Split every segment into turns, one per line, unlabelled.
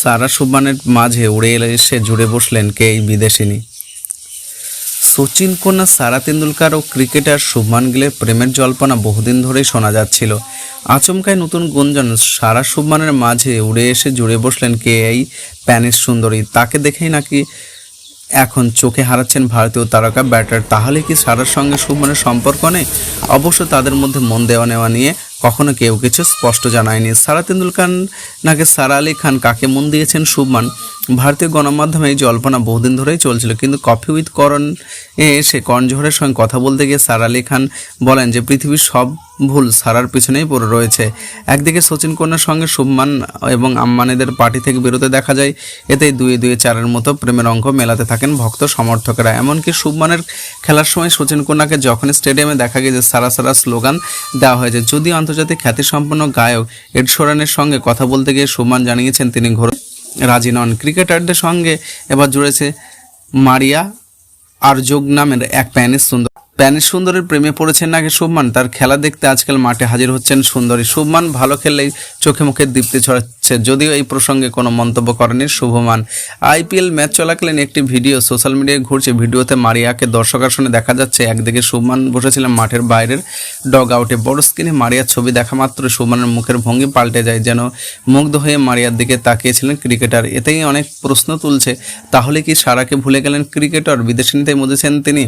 সারা সুবমানের মাঝে উড়ে এলে এসে জুড়ে বসলেন কে এই বিদেশিনী? সচিন কন্যা সারা তেন্ডুলকার ও ক্রিকেটার শুভমান গিলের প্রেমের জল্পনা বহুদিন ধরেই শোনা যাচ্ছিল। আচমকায় নতুন গুঞ্জন সারা শুভমানের মাঝে উড়ে এসে জুড়ে বসলেন কে এই প্যানিস সুন্দরী? তাকে দেখেই নাকি এখন চোখে হারাচ্ছেন ভারতীয় তারকা ব্যাটার। তাহলে কি সারার সঙ্গে শুভমানের সম্পর্ক নেই? অবশ্য তাদের মধ্যে মন দেওয়া নেওয়া নিয়ে কখনো কেউ কিছু স্পষ্ট জানায়নি। সারা তেন্ডুলকার নাকি সারা আলী খান কাকে মন দিয়েছেন শুভমান? ভারতীয় গণমাধ্যমে এই জল্পনা বহুদিন ধরেই চলছিল, কিন্তু কফি উইথ করণ এ সে করণ জোহরের সঙ্গে কথা বলতে গিয়ে সারা আলী খান বলেন যে, পৃথিবীর সব ভুল সারার পিছনেই পড়ে রয়েছে। একদিকে সচিন কন্যার সঙ্গে শুভমান এবং আম্মানিদের পার্টি থেকে বেরোতে দেখা যায়, এতেই দুয়ে দুয়ে চারের মতো প্রেমের অঙ্ক মেলাতে থাকেন ভক্ত সমর্থকেরা। এমনকি শুভমানের খেলার সময় সচিন কন্যাকে যখন স্টেডিয়ামে দেখা গেছে, সারা সারা স্লোগান দেওয়া হয়েছে যদিও আন্তর্জাতিক খ্যাতিসম্পন্ন গায়ক এড সোরানের সঙ্গে কথা বলতে গিয়ে শুভমান জানিয়েছেন তিনি ঘোর রাজি নন। ক্রিকেটারদের সঙ্গে এবার জুড়েছে মারিয়া আর যোগ নামের এক প্যানিস সুন্দর প্যানিস সুন্দরীর প্রেমে পড়েছেন নাকি শুভমান। তার খেলা দেখতে আজকাল মাঠে হাজির হচ্ছেন সুন্দরী শুভমান। ভালো খেললেই চোখে মুখে দীপ্তি ছড়াচ্ছে। যদিও এই প্রসঙ্গে কোনো মন্তব্য করেনি শুভমান। আইপিএল ম্যাচ চলাকালীন একটি ভিডিও সোশ্যাল মিডিয়ায় ঘুরছে। ভিডিওতে মারিয়াকে দর্শক আসনে দেখা যাচ্ছে। একদিকে শুভমান বসেছিলেন মাঠের বাইরের ডগ আউটে বড় স্ক্রিনে মারিয়ার ছবি দেখা মাত্র শুভমানের মুখের ভঙ্গি পাল্টে যায়, যেন মুগ্ধ হয়ে মারিয়ার দিকে তাকিয়েছিলেন ক্রিকেটার। এতেই অনেক প্রশ্ন তুলছে, তাহলে কি সারাকে ভুলে গেলেন ক্রিকেটার? বিদেশি নিতে মজেছেন তিনি?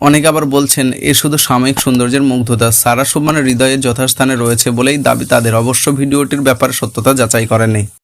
অনেকে আবার বলছেন, এ শুধু সাময়িক সৌন্দর্যের মুগ্ধতা। সারা সুমানের হৃদয়ে যথাস্থানে রয়েছে বলেই দাবি তাদের। অবশ্য ভিডিওটির ব্যাপারে সত্যতা যাচাই করেনি